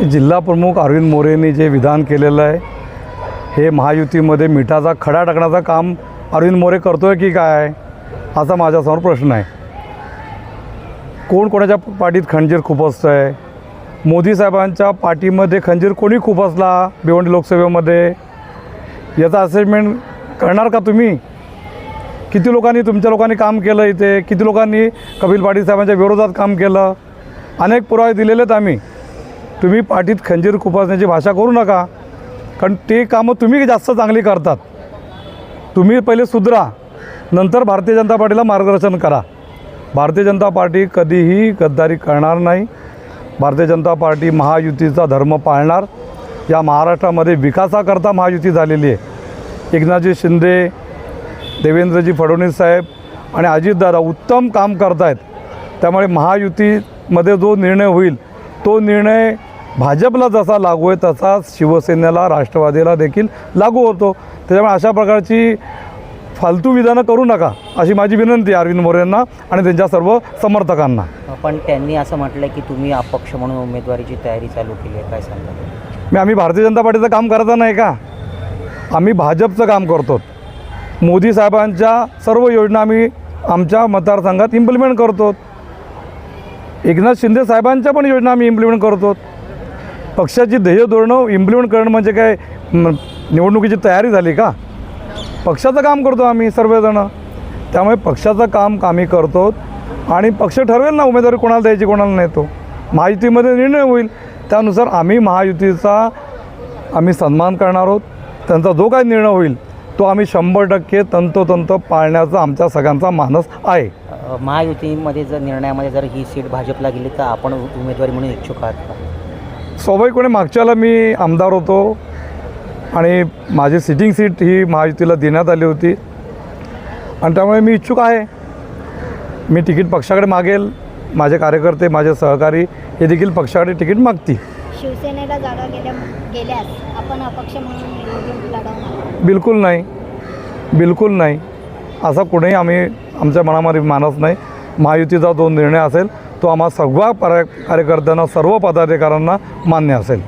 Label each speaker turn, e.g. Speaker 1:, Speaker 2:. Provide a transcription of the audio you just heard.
Speaker 1: जिल्हा प्रमुख अरविंद मोरेंनी जे विधान केलेलं आहे हे महायुतीमध्ये मिठाचा खडा टाकण्याचं काम अरविंद मोरे करतो आहे की काय असा माझ्यासमोर प्रश्न आहे. कोण कोणाच्या पाठीत खंजीर खुपसतं आहे मोदी साहेबांच्या पाठीमध्ये खंजीर कोणी खुपसला भिवंडी लोकसभेमध्ये? याचा असेसमेंट करणार का तुम्ही? किती लोकांनी तुमच्या लोकांनी काम केलं इथे? किती लोकांनी कपिल पाटील साहेबांच्या विरोधात काम केलं? अनेक पुरावे दिलेले आहेत आम्ही. तुम्ही पाठीत खंजीर खुपासण्याची भाषा करू नका. कारण ते कामं तुम्ही जास्त चांगली करतात. तुम्ही पहिले सुधरा नंतर भारतीय जनता पार्टीला मार्गदर्शन करा. भारतीय जनता पार्टी कधीही गद्दारी करणार नाही. भारतीय जनता पार्टी महायुतीचा धर्म पाळणार. या महाराष्ट्रामध्ये विकासाकरता महायुती झालेली आहे. एकनाथजी शिंदे देवेंद्रजी फडणवीस साहेब आणि अजितदादा उत्तम काम करत आहेत त्यामुळे महायुतीमध्ये जो निर्णय होईल तो निर्णय भाजपला जसा लागू आहे तसाच शिवसेनेला राष्ट्रवादीला देखील लागू होतो. त्याच्यामुळे अशा प्रकारची फालतू विधानं करू नका अशी माझी विनंती आहे अरविंद मोरेंना आणि त्यांच्या सर्व समर्थकांना.
Speaker 2: पण त्यांनी असं म्हटलं की तुम्ही अपक्ष म्हणून उमेदवारीची तयारी चालू केली आहे काय सांगता? तुम्ही?
Speaker 1: मी आम्ही भारतीय जनता पार्टीचं काम करत नाही का? आम्ही भाजपचं काम करतो. मोदी साहेबांच्या सर्व योजना आम्ही आमच्या मतदारसंघात इम्प्लिमेंट करतो. एकनाथ शिंदे साहेबांच्या पण योजना आम्ही इम्प्लिमेंट करतो. पक्षाची ध्येय धोरणं इम्प्लिमेंट करणं म्हणजे काय? निवडणुकीची तयारी झाली का? पक्षाचं काम करतो आम्ही सर्वजणं. त्यामुळे पक्षाचं काम आम्ही करतो आणि पक्ष ठरवेल ना उमेदवारी कोणाला द्यायची कोणाला नाही तो. महायुतीमध्ये निर्णय होईल. त्यानुसार आम्ही महायुतीचा आम्ही सन्मान करणार आहोत. त्यांचा जो काही निर्णय होईल तो आम्ही शंभर टक्के तंतोतंत पाळण्याचा आमच्या सगळ्यांचा मानस आहे.
Speaker 2: महायुतीमध्ये जर निर्णयामध्ये जर ही सीट भाजपला गेली तर आपण उमेदवारी म्हणून इच्छुक आहात का?
Speaker 1: स्वाभाविकपणे मागच्याला मी आमदार होतो आणि माझी सिटिंग सीट ही महायुतीला देण्यात आली होती. आणि त्यामुळे मी इच्छुक आहे. मी तिकीट पक्षाकडे मागेल. माझे कार्यकर्ते माझे सहकारी हे देखील पक्षाकडे तिकीट मागतील.
Speaker 3: शिवसेनेला जागा गेल्या गेल्यास आपण अपक्ष म्हणून
Speaker 1: बिलकुल नाही. बिलकुल नाही. असा कुणीही आम्ही आमच्या मनामध्ये मानस नाही. महायुतीचा जो निर्णय असेल तो आम्हा सर्व पर्या कार्यकर्त्यांना सर्व पदाधिकाऱ्यांना मान्य असेल.